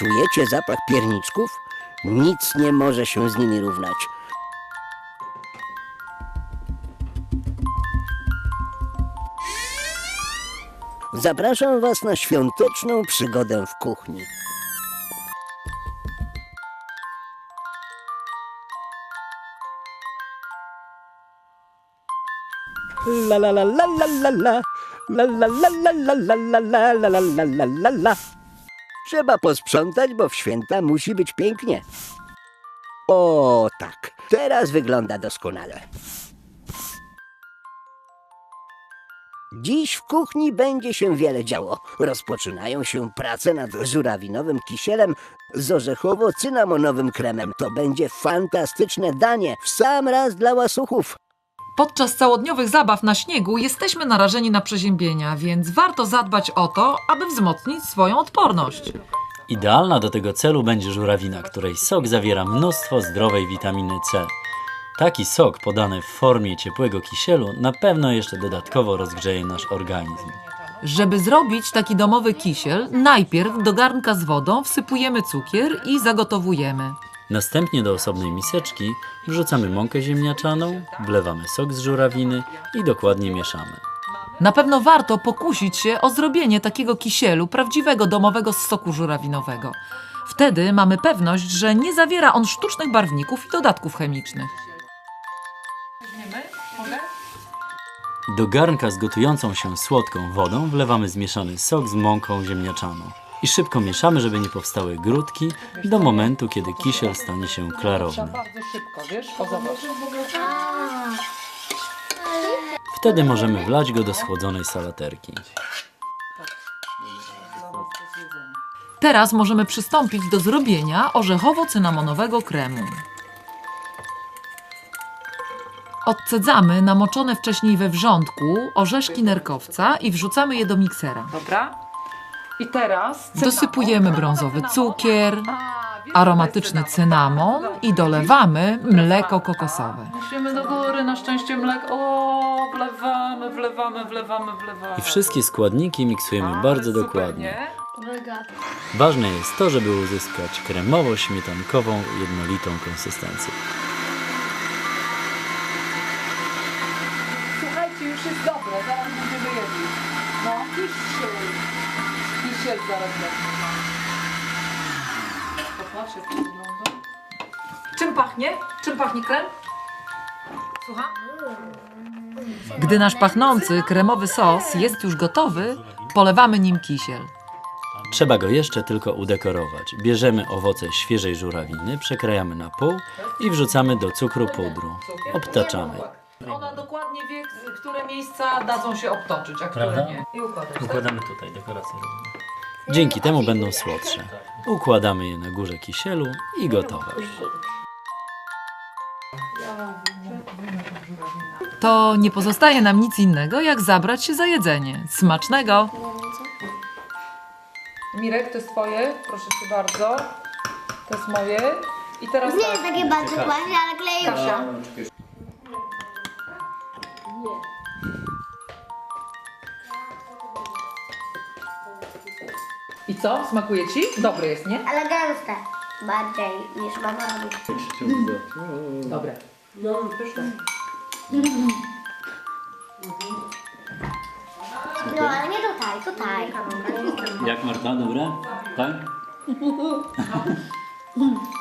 Czujecie zapach pierniczków? Nic nie może się z nimi równać. Zapraszam Was na świąteczną przygodę w kuchni. La la la la la la la la la la la la la la la la la la Trzeba posprzątać, bo w święta musi być pięknie. O tak, teraz wygląda doskonale. Dziś w kuchni będzie się wiele działo. Rozpoczynają się prace nad żurawinowym kisielem z orzechowo-cynamonowym kremem. To będzie fantastyczne danie w sam raz dla łasuchów. Podczas całodniowych zabaw na śniegu jesteśmy narażeni na przeziębienia, więc warto zadbać o to, aby wzmocnić swoją odporność. Idealna do tego celu będzie żurawina, której sok zawiera mnóstwo zdrowej witaminy C. Taki sok podany w formie ciepłego kisielu na pewno jeszcze dodatkowo rozgrzeje nasz organizm. Żeby zrobić taki domowy kisiel, najpierw do garnka z wodą wsypujemy cukier i zagotowujemy. Następnie do osobnej miseczki wrzucamy mąkę ziemniaczaną, wlewamy sok z żurawiny i dokładnie mieszamy. Na pewno warto pokusić się o zrobienie takiego kisielu prawdziwego domowego z soku żurawinowego. Wtedy mamy pewność, że nie zawiera on sztucznych barwników i dodatków chemicznych. Do garnka z gotującą się słodką wodą wlewamy zmieszany sok z mąką ziemniaczaną i szybko mieszamy, żeby nie powstały grudki do momentu, kiedy kisiel stanie się klarowny. Bardzo szybko, wiesz? O, zobacz. Wtedy możemy wlać go do schłodzonej salaterki. Teraz możemy przystąpić do zrobienia orzechowo-cynamonowego kremu. Odcedzamy namoczone wcześniej we wrzątku orzeszki nerkowca i wrzucamy je do miksera. Dobra. I teraz Dosypujemy brązowy cukier, aromatyczny cynamon i dolewamy mleko kokosowe. Musimy do góry, na szczęście mleko. O, wlewamy, wlewamy, wlewamy, wlewamy. I wszystkie składniki miksujemy bardzo Super, dokładnie. nie? Ważne jest to, żeby uzyskać kremowo-śmietankową, jednolitą konsystencję. Słuchajcie, już jest dobre, zaraz będziemy jedli. No, kisiel. Kisiel zaraz. Popatrz, jak to wygląda. Czym pachnie? Czym pachnie krem? Słucham? Gdy nasz pachnący kremowy sos jest już gotowy, polewamy nim kisiel. Trzeba go jeszcze tylko udekorować. Bierzemy owoce świeżej żurawiny, przekrajamy na pół i wrzucamy do cukru pudru. Obtaczamy. Ona dokładnie wie, które miejsca dadzą się obtoczyć, a które Prawda? nie. I układać. Układamy tutaj dekorację. Dzięki temu będą słodsze. Układamy je na górze kisielu i gotowe. To nie pozostaje nam nic innego, jak zabrać się za jedzenie. Smacznego! Mirek, to jest twoje, proszę cię bardzo. To jest moje. I teraz Nie tak. jest takie bardzo głaśne, ale kleję Kasia. I co? Smakuje ci? Dobry jest, nie? Ale gęste. Bardziej niż mama robi. Dobre. No ale nie tutaj, tutaj. Jak Marta, dobre? Tak?